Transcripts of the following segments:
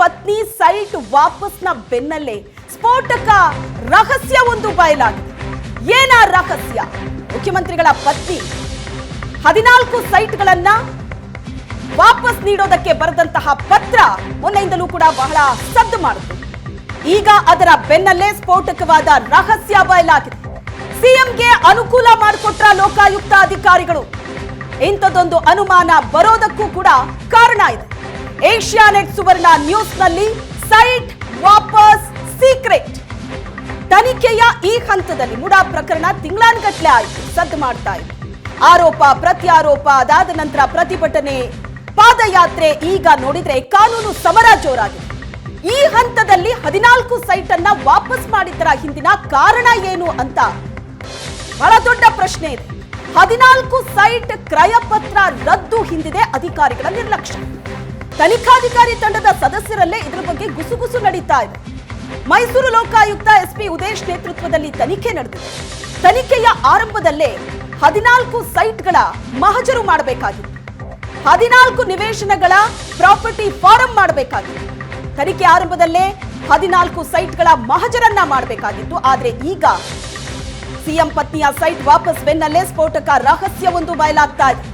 ಪತ್ನಿ ಸೈಟ್ ವಾಪಸ್ನ ಬೆನ್ನಲ್ಲೇ ಸ್ಫೋಟಕ ರಹಸ್ಯ ಒಂದು ಬಯಲಾಗಿದೆ. ಏನ ರಹಸ್ಯ? ಮುಖ್ಯಮಂತ್ರಿಗಳ ಪತ್ನಿ ಹದಿನಾಲ್ಕು ಸೈಟ್ಗಳನ್ನ ವಾಪಸ್ ನೀಡೋದಕ್ಕೆ ಬರೆದಂತಹ ಪತ್ರ ಮೊನ್ನೆಯಿಂದಲೂ ಕೂಡ ಬಹಳ ಸದ್ದು ಮಾಡಿತು ಈಗ ಅದರ ಬೆನ್ನಲ್ಲೇ ಸ್ಫೋಟಕವಾದ ರಹಸ್ಯ ಬಯಲಾಗಿದೆ. ಸಿಎಂಗೆ ಅನುಕೂಲ ಮಾಡಿಕೊಟ್ರ ಲೋಕಾಯುಕ್ತ ಅಧಿಕಾರಿಗಳು. ಇಂಥದ್ದೊಂದು ಅನುಮಾನ ಬರೋದಕ್ಕೂ ಕೂಡ ಕಾರಣ ಇದೆ. ಏಷ್ಯಾನೆಟ್ ಸುವರ್ಣ ನ್ಯೂಸ್ನಲ್ಲಿ ಸೈಟ್ ವಾಪಸ್ ಸೀಕ್ರೆಟ್. ತನಿಖೆಯ ಈ ಹಂತದಲ್ಲಿ ಮುಡಾ ಪ್ರಕರಣ ತಿಂಗಳಾನ್ಗಟ್ಲೆ ಆಯಿತು, ಸದ್ದು ಮಾಡ್ತಾ ಇತ್ತು ಆರೋಪ, ಪ್ರತ್ಯಾರೋಪ ಅದಾದ ನಂತರ ಪ್ರತಿಭಟನೆ ಪಾದಯಾತ್ರೆ ಈಗ ನೋಡಿದ್ರೆ ಕಾನೂನು ಸಮರ ಜೋರಾಗಿದೆ. ಈ ಹಂತದಲ್ಲಿ ಹದಿನಾಲ್ಕು ಸೈಟ್ ಅನ್ನ ವಾಪಸ್ ಮಾಡಿದ್ದರ ಹಿಂದಿನ ಕಾರಣ ಏನು ಅಂತ ಬಹಳ ದೊಡ್ಡ ಪ್ರಶ್ನೆ ಇದೆ. ಹದಿನಾಲ್ಕು ಸೈಟ್ ಕ್ರಯಪತ್ರ ರದ್ದು ಹಿಂದಿದೆ ಅಧಿಕಾರಿಗಳ ನಿರ್ಲಕ್ಷ್ಯ. ತನಿಖಾಧಿಕಾರಿ ತಂಡದ ಸದಸ್ಯರಲ್ಲೇ ಇದರ ಬಗ್ಗೆ ಗುಸುಗುಸು ನಡೀತಾ ಇದೆ. ಮೈಸೂರು ಲೋಕಾಯುಕ್ತ ಎಸ್ಪಿ ಉದೇಶ್ ನೇತೃತ್ವದಲ್ಲಿ ತನಿಖೆ ನಡೆದಿದೆ. ತನಿಖೆಯ ಆರಂಭದಲ್ಲೇ ಹದಿನಾಲ್ಕು ಸೈಟ್ಗಳ ಮಹಜರು ಮಾಡಬೇಕಾಗಿತ್ತು. ಹದಿನಾಲ್ಕು ನಿವೇಶನಗಳ ಪ್ರಾಪರ್ಟಿ ಫಾರಂ ಮಾಡಬೇಕಾಗಿತ್ತು. ತನಿಖೆ ಆರಂಭದಲ್ಲೇ ಹದಿನಾಲ್ಕು ಸೈಟ್ಗಳ ಮಹಜರನ್ನ ಮಾಡಬೇಕಾಗಿತ್ತು. ಆದರೆ ಈಗ ಸಿಎಂ ಪತ್ನಿಯ ಸೈಟ್ ವಾಪಸ್ ಬೆನ್ನಲ್ಲೇ ಸ್ಫೋಟಕ ರಹಸ್ಯವೊಂದು ಬಯಲಾಗ್ತಾ ಇದೆ.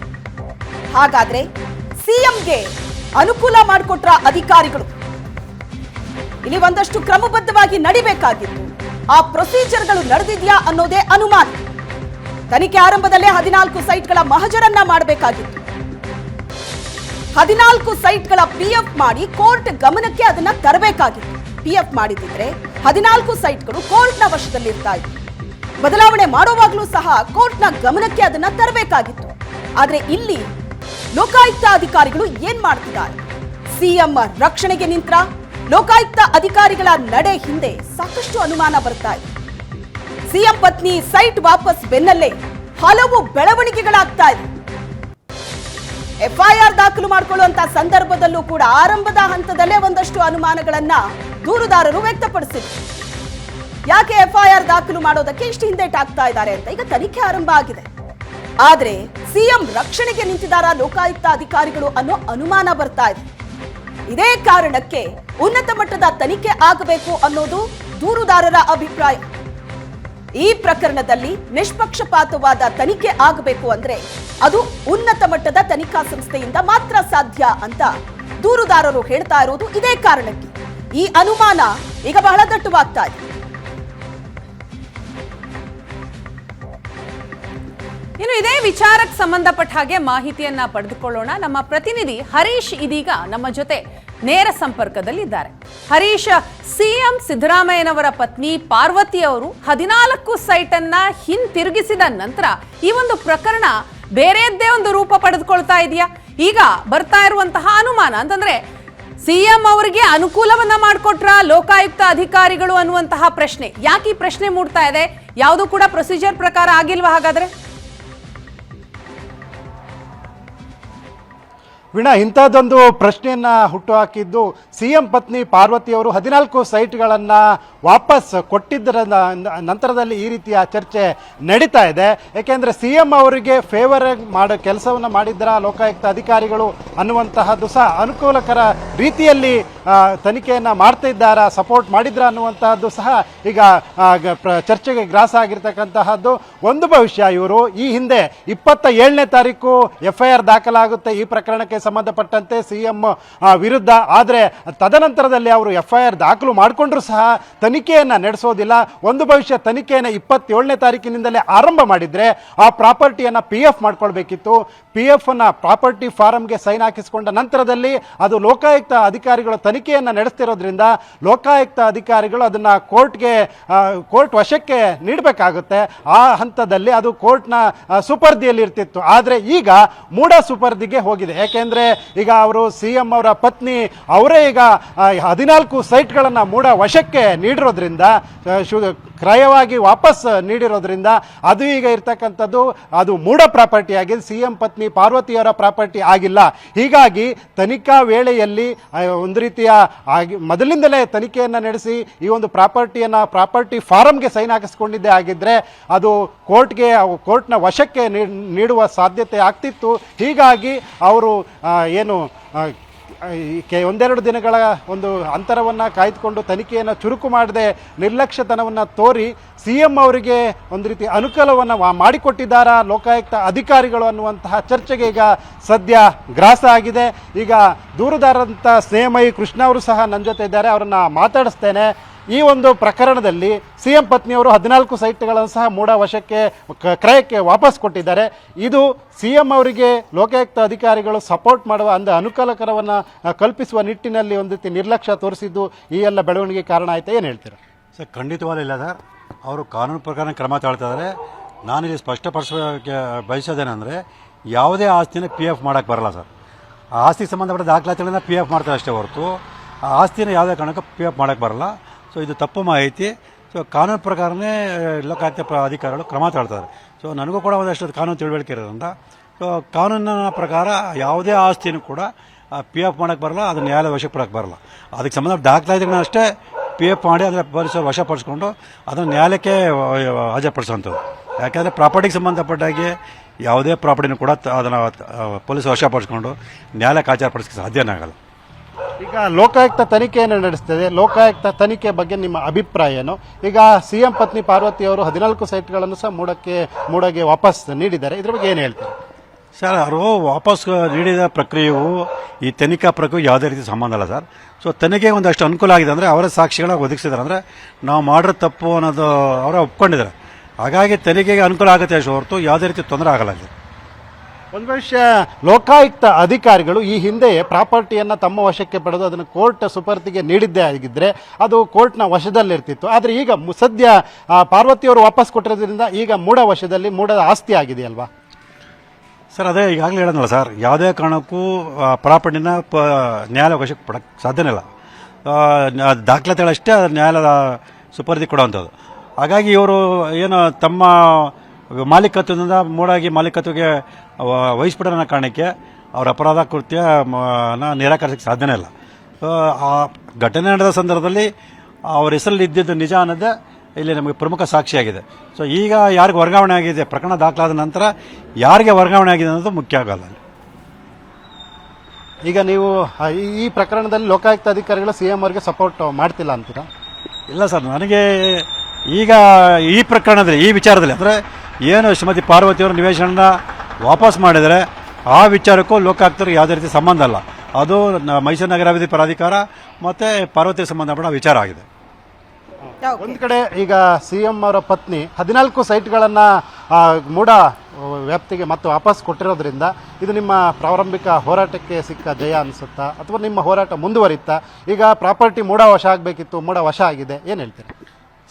ಹಾಗಾದ್ರೆ ಸಿಎಂಗೆ ಅನುಕೂಲ ಮಾಡಿಕೊಟ್ರ ಅಧಿಕಾರಿಗಳು. ಇಲ್ಲಿ ಒಂದಷ್ಟು ಕ್ರಮಬದ್ಧವಾಗಿ ನಡಿಬೇಕಾಗಿತ್ತು. ಆ ಪ್ರೊಸೀಜರ್ಗಳು ನಡೆದಿದ್ಯಾ ಅನ್ನೋದೇ ಅನುಮಾನ. ತನಿಖೆ ಆರಂಭದಲ್ಲೇ ಹದಿನಾಲ್ಕು ಸೈಟ್ಗಳ ಮಹಜರನ್ನ ಮಾಡಬೇಕಾಗಿತ್ತು. ಹದಿನಾಲ್ಕು ಸೈಟ್ಗಳ ಪಿಎಫ್ ಮಾಡಿ ಕೋರ್ಟ್ ಗಮನಕ್ಕೆ ಅದನ್ನ ತರಬೇಕಾಗಿತ್ತು. ಪಿಎಫ್ ಮಾಡಿದ್ರೆ ಹದಿನಾಲ್ಕು ಸೈಟ್ಗಳು ಕೋರ್ಟ್ನ ವಶದಲ್ಲಿರ್ತಾ ಇತ್ತು. ಬದಲಾವಣೆ ಮಾಡುವಾಗಲೂ ಸಹ ಕೋರ್ಟ್ನ ಗಮನಕ್ಕೆ ಅದನ್ನ ತರಬೇಕಾಗಿತ್ತು. ಆದರೆ ಇಲ್ಲಿ ಲೋಕಾಯುಕ್ತ ಅಧಿಕಾರಿಗಳು ಏನ್ ಮಾಡ್ತಿದ್ದಾರೆ? ಸಿಎಂ ರಕ್ಷಣೆಗೆ ನಿಂತ್ರ ಲೋಕಾಯುಕ್ತ ಅಧಿಕಾರಿಗಳ ನಡೆ ಹಿಂದೆ ಸಾಕಷ್ಟು ಅನುಮಾನ ಬರ್ತಾ ಇದೆ. ಸಿಎಂ ಪತ್ನಿ ಸೈಟ್ ವಾಪಸ್ ಬೆನ್ನಲ್ಲೇ ಹಲವು ಬೆಳವಣಿಗೆಗಳಾಗ್ತಾ ಇದೆ. ಎಫ್ಐಆರ್ ದಾಖಲು ಮಾಡಿಕೊಳ್ಳುವಂತ ಸಂದರ್ಭದಲ್ಲೂ ಕೂಡ ಆರಂಭದ ಹಂತದಲ್ಲೇ ಒಂದಷ್ಟು ಅನುಮಾನಗಳನ್ನ ದೂರುದಾರರು ವ್ಯಕ್ತಪಡಿಸಿದ್ರು. ಯಾಕೆ ಎಫ್ಐಆರ್ ದಾಖಲು ಮಾಡೋದಕ್ಕೆ ಇಷ್ಟು ಹಿಂದೇಟಾಗ್ತಾ ಇದ್ದಾರೆ ಅಂತ ಈಗ ತನಿಖೆ ಆರಂಭ ಆಗಿದೆ. ಆದ್ರೆ ಸಿಎಂ ರಕ್ಷಣೆಗೆ ನಿಂತಿದ್ದಾರಾ ಲೋಕಾಯುಕ್ತ ಅಧಿಕಾರಿಗಳು ಅನ್ನೋ ಅನುಮಾನ ಬರ್ತಾ ಇದೆ. ಇದೇ ಕಾರಣಕ್ಕೆ ಉನ್ನತ ಮಟ್ಟದ ತನಿಖೆ ಆಗಬೇಕು ಅನ್ನೋದು ದೂರುದಾರರ ಅಭಿಪ್ರಾಯ. ಈ ಪ್ರಕರಣದಲ್ಲಿ ನಿಷ್ಪಕ್ಷಪಾತವಾದ ತನಿಖೆ ಆಗಬೇಕು ಅಂದ್ರೆ ಅದು ಉನ್ನತ ಮಟ್ಟದ ತನಿಖಾ ಸಂಸ್ಥೆಯಿಂದ ಮಾತ್ರ ಸಾಧ್ಯ ಅಂತ ದೂರುದಾರರು ಹೇಳ್ತಾ ಇರೋದು ಇದೇ ಕಾರಣಕ್ಕೆ. ಈ ಅನುಮಾನ ಈಗ ಬಹಳ ದಟ್ಟವಾಗ್ತಾ ಇದೆ. ಇನ್ನು ಇದೇ ವಿಚಾರಕ್ಕೆ ಸಂಬಂಧಪಟ್ಟ ಹಾಗೆ ಮಾಹಿತಿಯನ್ನ ಪಡೆದುಕೊಳ್ಳೋಣ. ನಮ್ಮ ಪ್ರತಿನಿಧಿ ಹರೀಶ್ ಇದೀಗ ನಮ್ಮ ಜೊತೆ ನೇರ ಸಂಪರ್ಕದಲ್ಲಿದ್ದಾರೆ. ಹರೀಶ್, ಸಿಎಂ ಸಿದ್ದರಾಮಯ್ಯನವರ ಪತ್ನಿ ಪಾರ್ವತಿ ಅವರು ಹದಿನಾಲ್ಕು ಸೈಟ್ ಅನ್ನ ಹಿಂತಿರುಗಿಸಿದ ನಂತರ ಈ ಒಂದು ಪ್ರಕರಣ ಬೇರೆಯದ್ದೇ ಒಂದು ರೂಪ ಪಡೆದುಕೊಳ್ತಾ ಇದೆಯಾ? ಈಗ ಬರ್ತಾ ಇರುವಂತಹ ಅನುಮಾನ ಅಂತಂದ್ರೆ, ಸಿಎಂ ಅವರಿಗೆ ಅನುಕೂಲವನ್ನ ಮಾಡಿಕೊಟ್ರ? ಲೋಕಾಯುಕ್ತ ಅಧಿಕಾರಿಗಳು ಅನ್ನುವಂತಹ ಪ್ರಶ್ನೆ. ಯಾಕೆ ಈ ಪ್ರಶ್ನೆ ಮೂಡ್ತಾ ಇದೆ? ಯಾವುದು ಕೂಡ ಪ್ರೊಸೀಜರ್ ಪ್ರಕಾರ ಆಗಿಲ್ವಾ ಹಾಗಾದ್ರೆ? ವೀಣಾ, ಇಂಥದ್ದೊಂದು ಪ್ರಶ್ನೆಯನ್ನ ಹುಟ್ಟುಹಾಕಿದ್ದು ಸಿ ಎಂ ಪತ್ನಿ ಪಾರ್ವತಿಯವರು ಹದಿನಾಲ್ಕು ಸೈಟ್ಗಳನ್ನು ವಾಪಸ್ ಕೊಟ್ಟಿದ್ದರ ನಂತರದಲ್ಲಿ ಈ ರೀತಿಯ ಚರ್ಚೆ ನಡೀತಾ ಇದೆ. ಏಕೆಂದರೆ ಸಿ ಎಂ ಅವರಿಗೆ ಫೇವರ್ ಮಾಡೋ, ಕೆಲಸವನ್ನು ಮಾಡಿದ್ದರ ಲೋಕಾಯುಕ್ತ ಅಧಿಕಾರಿಗಳು ಅನ್ನುವಂತಹದ್ದು ಸಹ ಅನುಕೂಲಕರ ರೀತಿಯಲ್ಲಿ ತನಿಖೆಯನ್ನು ಮಾಡ್ತಾ ಇದ್ದಾರಾ ಸಪೋರ್ಟ್ ಮಾಡಿದ್ರ ಅನ್ನುವಂತಹದ್ದು ಸಹ ಈಗ ಚರ್ಚೆಗೆ ಗ್ರಾಸ ಆಗಿರ್ತಕ್ಕಂತಹದ್ದು ಒಂದು ಭವಿಷ್ಯ ಇವರು. ಈ ಹಿಂದೆ ಇಪ್ಪತ್ತ ಏಳನೇ ತಾರೀಕು ಎಫ್ ಐ ಆರ್ ದಾಖಲಾಗುತ್ತೆ ಈ ಪ್ರಕರಣಕ್ಕೆ ಸಂಬಂಧಪಟ್ಟಂತೆ ಸಿ ಎಂ ವಿರುದ್ಧ. ಆದರೆ ತದನಂತರದಲ್ಲಿ ಅವರು ಎಫ್ ಐ ಆರ್ ದಾಖಲು ಮಾಡಿಕೊಂಡ್ರು ಸಹ ತನಿಖೆಯನ್ನು ನಡೆಸೋದಿಲ್ಲ. ಒಂದು ಭವಿಷ್ಯ ತನಿಖೆಯನ್ನು ಇಪ್ಪತ್ತೇಳನೇ ತಾರೀಕಿನಿಂದಲೇ ಆರಂಭ ಮಾಡಿದ್ರೆ ಆ ಪ್ರಾಪರ್ಟಿಯನ್ನು ಪಿ ಎಫ್ ಮಾಡ್ಕೊಳ್ಬೇಕಿತ್ತು. ಪಿ ಎಫ್ ಅನ್ನ ಪ್ರಾಪರ್ಟಿ ಫಾರಂಗೆ ಸೈನ್ ಹಾಕಿಸಿಕೊಂಡ ನಂತರದಲ್ಲಿ ಅದು ಲೋಕಾಯುಕ್ತ ಅಧಿಕಾರಿಗಳು ತನಿಖೆಯನ್ನು ನಡೆಸ್ತಿರೋದ್ರಿಂದ ಲೋಕಾಯುಕ್ತ ಅಧಿಕಾರಿಗಳು ಅದನ್ನ ಕೋರ್ಟ್ಗೆ ಕೋರ್ಟ್ ವಶಕ್ಕೆ ನೀಡಬೇಕಾಗುತ್ತೆ. ಆ ಹಂತದಲ್ಲಿ ಅದು ಕೋರ್ಟ್ನ ಸುಪರ್ದಿಯಲ್ಲಿ ಇರ್ತಿತ್ತು ಆದರೆ ಈಗ ಮೂಡ ಸುಪರ್ದಿಗೆ ಹೋಗಿದೆ. ಯಾಕೆಂದ್ರೆ ಈಗ ಅವರು ಸಿ ಎಂ ಅವರ ಪತ್ನಿ ಅವರೇ ಈಗ ಹದಿನಾಲ್ಕು ಸೈಟ್ಗಳನ್ನು ಮೂಡ ವಶಕ್ಕೆ ನೀಡಿರೋದ್ರಿಂದ ಕ್ರಯವಾಗಿ ವಾಪಸ್ ನೀಡಿರೋದ್ರಿಂದ ಅದು ಈಗ ಇರ್ತಕ್ಕಂಥದ್ದು, ಅದು ಮೂಢ ಪ್ರಾಪರ್ಟಿ ಆಗಿದೆ ಸಿ ಎಂ ಪತ್ನಿ ಪಾರ್ವತಿಯವರ ಪ್ರಾಪರ್ಟಿ ಆಗಿಲ್ಲ. ಹೀಗಾಗಿ ತನಿಖಾ ವೇಳೆಯಲ್ಲಿ ಒಂದು ರೀತಿಯ ಆಗಿ, ಮೊದಲಿಂದಲೇ ತನಿಖೆಯನ್ನು ನಡೆಸಿ, ಈ ಒಂದು ಪ್ರಾಪರ್ಟಿಯನ್ನು, ಪ್ರಾಪರ್ಟಿ ಫಾರಂಗೆ ಸೈನ್ ಹಾಕಿಸ್ಕೊಂಡಿದ್ದೇ ಆಗಿದ್ದರೆ ಅದು ಕೋರ್ಟ್ಗೆ ಕೋರ್ಟ್ನ ವಶಕ್ಕೆ ನೀಡುವ ಸಾಧ್ಯತೆ ಆಗ್ತಿತ್ತು. ಹೀಗಾಗಿ ಅವರು ಏನು ಕೆ ಒಂದೆರಡು ದಿನಗಳ ಒಂದು ಅಂತರವನ್ನು ಕಾಯ್ದುಕೊಂಡು ತನಿಖೆಯನ್ನು ಚುರುಕು ಮಾಡದೆ ನಿರ್ಲಕ್ಷ್ಯತನವನ್ನು ತೋರಿ ಸಿ ಎಂ ಅವರಿಗೆ ಒಂದು ರೀತಿ ಅನುಕೂಲವನ್ನು ಮಾಡಿಕೊಟ್ಟಿದ್ದಾರಾ ಲೋಕಾಯುಕ್ತ ಅಧಿಕಾರಿಗಳು ಅನ್ನುವಂತಹ ಚರ್ಚೆಗೆ ಈಗ ಸದ್ಯ ಗ್ರಾಸ ಆಗಿದೆ. ಈಗ ದೂರುದಾರಂಥ ಸ್ನೇಹಮಯಿ ಕೃಷ್ಣ ಅವರು ಸಹ ನನ್ನ ಜೊತೆ ಇದ್ದಾರೆ, ಅವರನ್ನು ಮಾತಾಡಿಸ್ತೇನೆ. ಈ ಒಂದು ಪ್ರಕರಣದಲ್ಲಿ ಸಿ ಎಂ ಪತ್ನಿಯವರು ಹದಿನಾಲ್ಕು ಸೈಟ್ಗಳನ್ನು ಸಹ ಮೂಡ ವಶಕ್ಕೆ ಕ್ರಯಕ್ಕೆ ವಾಪಸ್ ಕೊಟ್ಟಿದ್ದಾರೆ. ಇದು ಸಿ ಎಂ ಅವರಿಗೆ ಲೋಕಾಯುಕ್ತ ಅಧಿಕಾರಿಗಳು ಸಪೋರ್ಟ್ ಮಾಡುವ ಅಂದ ಅನುಕೂಲಕರವನ್ನು ಕಲ್ಪಿಸುವ ನಿಟ್ಟಿನಲ್ಲಿ ಒಂದು ರೀತಿ ನಿರ್ಲಕ್ಷ್ಯ ತೋರಿಸಿದ್ದು ಈ ಎಲ್ಲ ಬೆಳವಣಿಗೆ ಕಾರಣ ಆಯ್ತಾ? ಏನು ಹೇಳ್ತೀರಾ? ಸರ್ ಖಂಡಿತವಾದ ಸರ್. ಅವರು ಕಾನೂನು ಪ್ರಕಾರ ಕ್ರಮ ತಾಳ್ತಾ ಇದ್ದಾರೆ ನಾನಿಲ್ಲಿ ಸ್ಪಷ್ಟಪಡಿಸ ಬಯಸೋದೇನೆಂದರೆ, ಯಾವುದೇ ಆಸ್ತಿನ ಪಿ ಎಫ್ ಮಾಡೋಕ್ಕೆ ಬರಲ್ಲ ಸರ್. ಆಸ್ತಿ ಸಂಬಂಧಪಟ್ಟ ದಾಖಲಾತಿಗಳನ್ನ ಪಿ ಎಫ್ ಮಾಡ್ತಾರೆ ಅಷ್ಟೇ ಹೊರತು, ಆ ಆಸ್ತಿನ ಯಾವುದೇ ಕಾರಣಕ್ಕೂ ಪಿ ಎಫ್ ಮಾಡೋಕ್ಕೆ ಬರಲ್ಲ. ಸೊ ಇದು ತಪ್ಪು ಮಾಹಿತಿ. ಸೊ ಕಾನೂನು ಪ್ರಕಾರನೇ ಲೋಕಾಯುಕ್ತ ಅಧಿಕಾರಿಗಳು ಕ್ರಮ ತಾಳ್ತಾರೆ. ಸೊ ನನಗೂ ಕೂಡ ಒಂದಷ್ಟು ಕಾನೂನು ತಿಳುವಳಿಕೆ ಇರೋದ್ರಿಂದ. ಸೊ ಕಾನೂನಿನ ಪ್ರಕಾರ ಯಾವುದೇ ಆಸ್ತಿನೂ ಕೂಡ ಪಿ ಎಫ್ ಮಾಡೋಕ್ಕೆ ಬರಲ್ಲ, ಅದು ನ್ಯಾಯಾಲಯ ವಶಕ್ಕೆ ಪಡೋಕ್ಕೆ ಬರಲ್ಲ. ಅದಕ್ಕೆ ಸಂಬಂಧ ದಾಖಲಾತಿಗಳನ್ನ ಅಷ್ಟೇ ಪಿ ಎಫ್ ಮಾಡಿ ಅದರ ಪೊಲೀಸರು ವಶಪಡಿಸ್ಕೊಂಡು ಅದನ್ನು ನ್ಯಾಯಾಲಯಕ್ಕೆ ಹಾಜರುಪಡಿಸುವಂಥದ್ದು. ಯಾಕೆಂದರೆ ಪ್ರಾಪರ್ಟಿಗೆ ಸಂಬಂಧಪಟ್ಟಾಗೆ ಯಾವುದೇ ಪ್ರಾಪರ್ಟಿನೂ ಕೂಡ ಅದನ್ನು ಪೊಲೀಸ್ ವಶಪಡಿಸ್ಕೊಂಡು ನ್ಯಾಯಾಲಯಕ್ಕೆ ಹಾಜರುಪಡಿಸೋಕ್ಕೆ ಸಾಧ್ಯನೇ ಆಗಲ್ಲ. ಈಗ ಲೋಕಾಯುಕ್ತ ತನಿಖೆಯನ್ನು ನಡೆಸ್ತದೆ. ಲೋಕಾಯುಕ್ತ ತನಿಖೆ ಬಗ್ಗೆ ನಿಮ್ಮ ಅಭಿಪ್ರಾಯ ಏನು? ಈಗ ಸಿ ಎಂ ಪತ್ನಿ ಪಾರ್ವತಿ ಅವರು ಹದಿನಾಲ್ಕು ಸೈಟ್ಗಳನ್ನು ಸಹ ಮೂಡಕ್ಕೆ, ಮೂಡಗೆ ವಾಪಸ್ ನೀಡಿದ್ದಾರೆ. ಇದ್ರ ಬಗ್ಗೆ ಏನು ಹೇಳ್ತಾರೆ? ಸರ್, ಅವರು ವಾಪಸ್ ನೀಡಿದ ಪ್ರಕ್ರಿಯೆಯು ಈ ತನಿಖಾ ಪ್ರಕ್ರಿಯೆ ಯಾವುದೇ ರೀತಿ ಸಂಬಂಧ ಅಲ್ಲ ಸರ್. ಸೊ ತನಿಖೆಗೆ ಒಂದಷ್ಟು ಅನುಕೂಲ ಆಗಿದೆ ಅಂದರೆ ಅವರ ಸಾಕ್ಷಿಗಳ ಒದಗಿಸಿದ್ದಾರೆ ಅಂದರೆ ನಾವು ಮಾಡಿರೋ ತಪ್ಪು ಅನ್ನೋದು ಅವರ ಒಪ್ಕೊಂಡಿದ್ದಾರೆ. ಹಾಗಾಗಿ ತನಿಖೆಗೆ ಅನುಕೂಲ ಆಗುತ್ತೆ ಅಷ್ಟು ಹೊರತು ಯಾವುದೇ ರೀತಿ ತೊಂದರೆ ಆಗಲ್ಲ ಒಂದು ವರ್ಷ ಲೋಕಾಯುಕ್ತ ಅಧಿಕಾರಿಗಳು ಈ ಹಿಂದೆಯೇ ಪ್ರಾಪರ್ಟಿಯನ್ನು ತಮ್ಮ ವಶಕ್ಕೆ ಪಡೆದು ಅದನ್ನು ಕೋರ್ಟ್ ಸುಪರ್ತಿಗೆ ನೀಡಿದ್ದೇ ಆಗಿದ್ದರೆ ಅದು ಕೋರ್ಟ್ನ ವಶದಲ್ಲಿರ್ತಿತ್ತು. ಆದರೆ ಈಗ ಸದ್ಯ ಪಾರ್ವತಿಯವರು ವಾಪಸ್ ಕೊಟ್ಟಿರೋದ್ರಿಂದ ಈಗ ಮೂಢ ವಶದಲ್ಲಿ ಮೂಢದ ಆಸ್ತಿ ಆಗಿದೆಯಲ್ವಾ? ಸರ್, ಅದೇ ಈಗಾಗಲೇ ಹೇಳೋದಲ್ಲ ಸರ್, ಯಾವುದೇ ಕಾರಣಕ್ಕೂ ಪ್ರಾಪರ್ಟಿನ ಪ, ನ್ಯಾಯಾಲಯ ವಶಕ್ಕೆ ಪಡಕ್ಕೆ ಸಾಧ್ಯನೇ ಇಲ್ಲ. ದಾಖಲಾತಿಗಳಷ್ಟೇ ನ್ಯಾಯಾಲಯದ ಸುಪರ್ದಿ ಕೊಡುವಂಥದ್ದು. ಹಾಗಾಗಿ ಇವರು ಏನು ತಮ್ಮ ಮಾಲೀಕತ್ವದಿಂದ ಮೂಡಾಗಿ ಮಾಲೀಕತ್ವಕ್ಕೆ ವಹಿಸ್ಬಿಡೋ ಅನ್ನೋ ಕಾರಣಕ್ಕೆ ಅವರ ಅಪರಾಧ ಕೃತ್ಯ ನಿರಾಕರಿಸಕ್ಕೆ ಸಾಧ್ಯನೇ ಇಲ್ಲ. ಸೊ, ಆ ಘಟನೆ ನಡೆದ ಸಂದರ್ಭದಲ್ಲಿ ಅವ್ರ ಹೆಸರಲ್ಲಿ ಇದ್ದಿದ್ದು ನಿಜ ಅನ್ನೋದೇ ಇಲ್ಲಿ ನಮಗೆ ಪ್ರಮುಖ ಸಾಕ್ಷಿಯಾಗಿದೆ. ಸೊ ಈಗ ಯಾರಿಗೆ ವರ್ಗಾವಣೆ ಆಗಿದೆ ಪ್ರಕರಣ ದಾಖಲಾದ ನಂತರ ಯಾರಿಗೆ ವರ್ಗಾವಣೆ ಆಗಿದೆ ಅನ್ನೋದು ಮುಖ್ಯ ಆಗಲ್ಲ. ಈಗ ನೀವು ಈ- ಈ ಪ್ರಕರಣದಲ್ಲಿ ಲೋಕಾಯುಕ್ತ ಅಧಿಕಾರಿಗಳು ಸಿ ಎಂ ಅವರಿಗೆ ಸಪೋರ್ಟ್ ಮಾಡ್ತಿಲ್ಲ ಅಂತೀರಾ? ಇಲ್ಲ ಸರ್ ನನಗೆ ಈಗ ಈ ಪ್ರಕರಣದಲ್ಲಿ ಈ ವಿಚಾರದಲ್ಲಿ ಅಂದರೆ ಏನು ಶ್ರೀಮತಿ ಪಾರ್ವತಿಯವರ ನಿವೇಶನ ವಾಪಸ್ ಮಾಡಿದರೆ ಆ ವಿಚಾರಕ್ಕೂ ಲೋಕಾಯುಕ್ತರಿಗೆ ಯಾವುದೇ ರೀತಿ ಸಂಬಂಧ ಅಲ್ಲ. ಅದು ಮೈಸೂರು ನಗರಾಭಿವೃದ್ಧಿ ಪ್ರಾಧಿಕಾರ ಮತ್ತು ಪಾರ್ವತಿ ಸಂಬಂಧಪಟ್ಟ ವಿಚಾರ ಆಗಿದೆ. ಒಂದು ಕಡೆ ಈಗ ಸಿ ಎಂ ಅವರ ಪತ್ನಿ ಹದಿನಾಲ್ಕು ಸೈಟ್ಗಳನ್ನು ಮೂಡ ವ್ಯಾಪ್ತಿಗೆ ಮತ್ತೆ ವಾಪಸ್ ಕೊಟ್ಟಿರೋದ್ರಿಂದ ಇದು ನಿಮ್ಮ ಪ್ರಾರಂಭಿಕ ಹೋರಾಟಕ್ಕೆ ಸಿಕ್ಕ ಜಯ ಅನಿಸುತ್ತಾ? ಅಥವಾ ನಿಮ್ಮ ಹೋರಾಟ ಮುಂದುವರಿತಾ? ಈಗ ಪ್ರಾಪರ್ಟಿ ಮೂಡ ವಶ ಆಗಬೇಕಿತ್ತು ಮೂಡ ವಶ ಆಗಿದೆ. ಏನು ಹೇಳ್ತೀರಾ?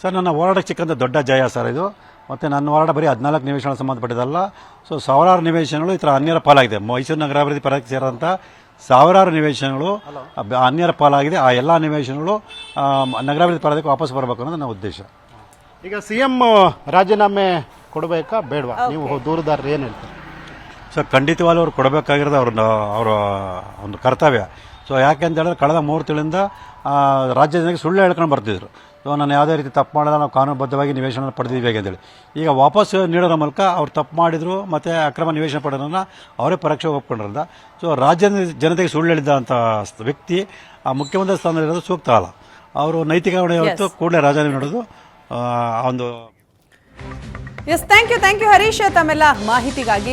ಸರ್ ನನ್ನ ಹೋರಾಟಕ್ಕೆ ಸಿಕ್ಕಂಥ ದೊಡ್ಡ ಜಯ ಸರ್ ಇದು. ಮತ್ತು ನನ್ನ ಹೋರಾಟ ಬರೀ ಹದಿನಾಲ್ಕು ನಿವೇಶನ ಸಂಬಂಧಪಟ್ಟಿದ್ದಲ್ಲ. ಸೊ ಸಾವಿರಾರು ನಿವೇಶನಗಳು ಈ ಥರ ಅನ್ಯರ ಪಾಲಾಗಿದೆ. ಮೈಸೂರು ನಗರಾಭಿವೃದ್ಧಿ ಪರಕ್ಕೆ ಸೇರಿದಂಥ ಸಾವಿರಾರು ನಿವೇಶನಗಳು ಅನ್ಯರ ಪಾಲಾಗಿದೆ. ಆ ಎಲ್ಲ ನಿವೇಶನಗಳು ನಗರಾಭಿವೃದ್ಧಿ ಪರದಕ್ಕೆ ವಾಪಸ್ ಬರಬೇಕು ಅನ್ನೋದು ನನ್ನ ಉದ್ದೇಶ. ಈಗ ಸಿ ಎಂ ರಾಜೀನಾಮೆ ಕೊಡಬೇಕಾ ಬೇಡವಾ? ನೀವು ದೂರದಾರರು ಏನು ಹೇಳ್ತೀರಾ? ಸೊ ಖಂಡಿತವಾಗ್ಲೂ ಅವ್ರು ಕೊಡಬೇಕಾಗಿರೋದು ಅವ್ರನ್ನ ಅವರ ಒಂದು ಕರ್ತವ್ಯ. ಸೊ ಯಾಕೆ ಅಂತ ಹೇಳಿದ್ರೆ ಕಳೆದ ಮೂರು ತಿಂಗಳಿಂದ ಆ, ರಾಜ್ಯ ಜನಕ್ಕೆ ಸುಳ್ಳು ಹೇಳ್ಕೊಂಡು ಬರ್ತಿದ್ರು. ಸೊ ನಾನು ಯಾವುದೇ ರೀತಿ ತಪ್ಪು ಮಾಡಲ್ಲ ನಾವು ಕಾನೂನುಬದ್ಧವಾಗಿ ನಿವೇಶನ ಪಡೆದಿದ್ದೀವಿ ಅಂತೇಳಿ ಈಗ ವಾಪಸ್ ನೀಡೋದ್ರ ಮೂಲಕ ಅವ್ರು ತಪ್ಪು ಮಾಡಿದ್ರು ಮತ್ತು ಅಕ್ರಮ ನಿವೇಶನ ಪಡೆಯೋದನ್ನ ಅವರೇ ಪರೀಕ್ಷೆ ಒಪ್ಕೊಂಡ್ರಲ್ಲ ಸೊ ರಾಜ್ಯದ ಜನತೆಗೆ ಸುಳ್ಳು ಹೇಳಿದಂಥ ವ್ಯಕ್ತಿ ಆ ಮುಖ್ಯಮಂತ್ರಿ ಸ್ಥಾನದಲ್ಲಿರೋದು ಸೂಕ್ತ ಅಲ್ಲ. ಅವರು ನೈತಿಕ ಹೊಣೆ ಹೊತ್ತು ಕೂಡಲೇ ರಾಜೀನಾಮೆ ನೋಡೋದು ಒಂದು yes thank you thank you Harish. ತಮ್ಮೆಲ್ಲ ಮಾಹಿತಿಗಾಗಿ